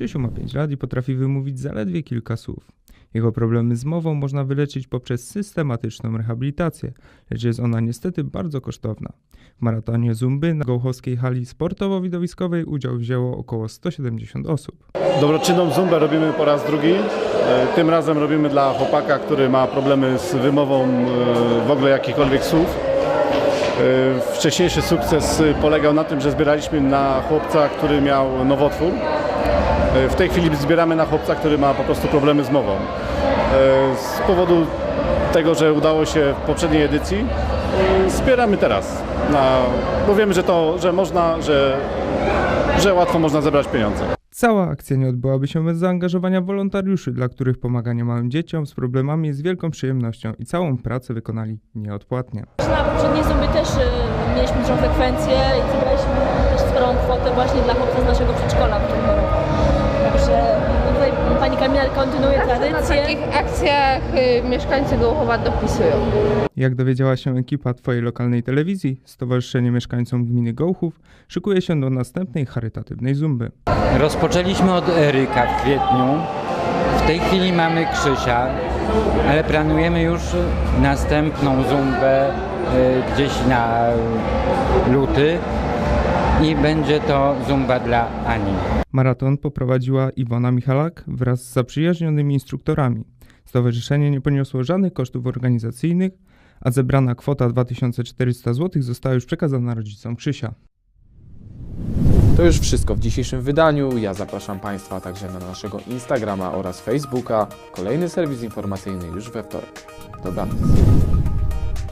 Krzysiu ma 5 lat i potrafi wymówić zaledwie kilka słów. Jego problemy z mową można wyleczyć poprzez systematyczną rehabilitację, lecz jest ona niestety bardzo kosztowna. W maratonie Zumby na Gołchowskiej hali sportowo-widowiskowej udział wzięło około 170 osób. Dobroczynną zumbę robimy po raz drugi. E, Tym razem robimy dla chłopaka, który ma problemy z wymową e, w ogóle jakichkolwiek słów. E, Wcześniejszy sukces polegał na tym, że zbieraliśmy na chłopca, który miał nowotwór. E, W tej chwili zbieramy na chłopca, który ma po prostu problemy z mową. E, Z powodu tego, że udało się w poprzedniej edycji, e, zbieramy teraz. Na, bo wiemy, że to, że można, że, że łatwo można zebrać pieniądze. Cała akcja nie odbyłaby się bez zaangażowania wolontariuszy, dla których pomaganie małym dzieciom z problemami jest wielką przyjemnością i całą pracę wykonali nieodpłatnie. Na poprzedniej zumby też y, mieliśmy dużą frekwencję i zebraliśmy też sporą kwotę właśnie dla chłopca z naszego przedszkola kontynuuje Na tradycję. takich akcjach y, mieszkańcy Gołuchowa dopisują. Jak dowiedziała się ekipa Twojej lokalnej telewizji, Stowarzyszenie Mieszkańcom Gminy Gołchów szykuje się do następnej charytatywnej zumby. Rozpoczęliśmy od Eryka w kwietniu. W tej chwili mamy Krzysia, ale planujemy już następną zumbę y, gdzieś na luty i będzie to zumba dla Ani. Maraton poprowadziła Iwona Michalak wraz z zaprzyjaźnionymi instruktorami. Stowarzyszenie nie poniosło żadnych kosztów organizacyjnych, a zebrana kwota 2400 zł została już przekazana rodzicom Krzysia. To już wszystko w dzisiejszym wydaniu. Ja zapraszam Państwa także na naszego Instagrama oraz Facebooka. Kolejny serwis informacyjny już we wtorek. Dobranoc.